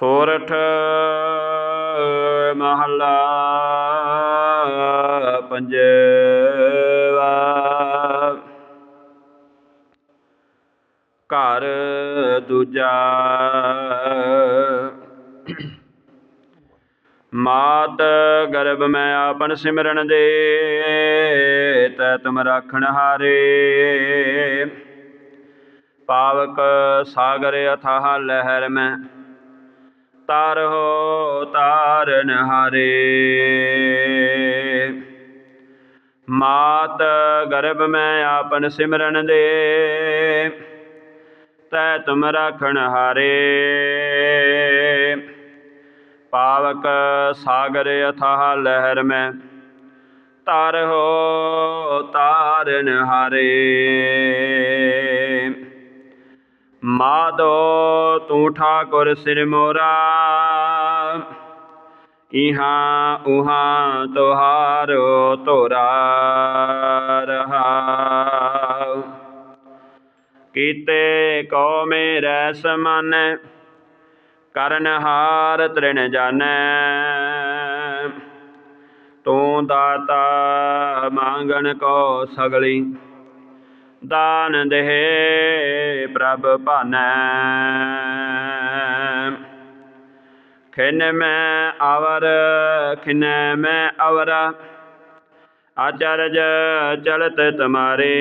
ਸੋਰਠ ਮਹੱਲਾ ਪੰਜਵਾ। ਘਰ ਦੂਜਾ। ਮਾਤ ਗਰਭ ਮੈਂ ਆਪਨ ਸਿਮਰਨ ਦੇ, ਤੈ ਤੁਮ ਰਾਖਣ ਹਾਰੇ। ਪਾਵਕ ਸਾਗਰ ਅਥਾਹ ਲਹਿਰ ਮੈਂ ਤਾਰਹੁ ਤਾਰਨ ਹਾਰੇ। ਮਾਤ ਗਰਭ ਮੈਂ ਆਪਨ ਸਿਮਰਨ ਦੇ, ਤੈ ਤੁਮ ਰਾਖਣ ਹਾਰੇ। ਪਾਵਕ ਸਾਗਰ ਅਥਾਹ ਲਹਿਰ ਮੈਂ ਤਾਰ ਹੋ ਤਾਰਨ ਹਾਰੇ। ਮਾਧੋ ਤੂੰ ਠਾਕੁਰ ਸਿਰ ਮੋਰਾ। ਇਹਾਂ ਉਹਾਂ ਤੁਹਾਰੋ ਤੋਰਾ ਰਹਾ। ਕੀਤੇ ਕੋ ਮੇਰੇ ਸਮਨ ਕਰਨ ਹਾਰ ਤ੍ਰਿਣ ਜਾਣੈ ਤੂੰ ਦਾਤਾ ਮੰਗਣ ਕੋ ਸਗਲੀ ਦਾਨ ਦੇਹ ਪ੍ਰਭ ਭਾਨੈ। ਖਿਨ ਮੈਂ ਆਵਰ, ਖਿਨ ਮੈਂ ਅਵਰਾ। ਆਚਰਜ ਚਲਤ ਤੁਮਾਰੇ।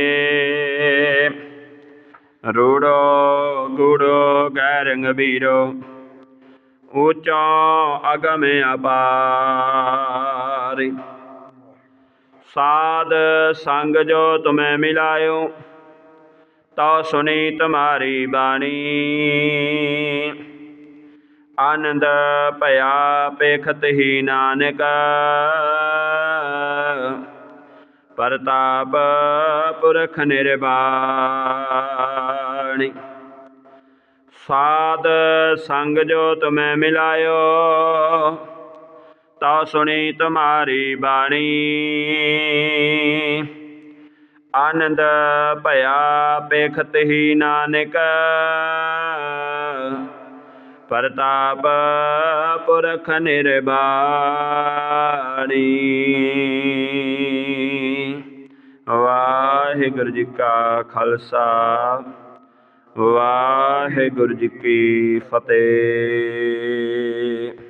ਰੂੜੋ, ਗੂੜੋ, ਗੈਰੰਗ ਬੀਰੋ ਉੱਚਾ ਅਗਮ ਅਪਾਰ। ਸਾਧ ਸੰਗ ਜੋ ਤੁਮੈ ਮਿਲਾਇਓ। ਤਾ ਸੁਣੀ ਤੁਮਾਰੀ ਬਾਣੀ। ਆਨੰਦ ਭਇਆ ਪੇਖਤ ਹੀ ਨਾਨਕ। ਪਰਤਾਪ ਪੁਰਖ ਨਿਰਵਾਣੀ। ਸਾਧ ਸੰਗ ਜੋ ਤੁਮੈ ਮਿਲਾਇਓ, ਤਾ ਸੁਣੀ ਤੁਮਾਰੀ ਬਾਣੀ। ਆਨੰਦ ਭਇਆ ਪੇਖਤ ਹੀ ਨਾਨਕ। ਪ੍ਰਤਾਪ ਪੁਰਖ ਨਿਰਬਾਣੀ। ਵਾਹਿਗੁਰੂ ਜੀ ਕਾ ਖਾਲਸਾ। ਵਾਹਿਗੁਰੂ ਜੀ ਕੀ ਫਤਿਹ।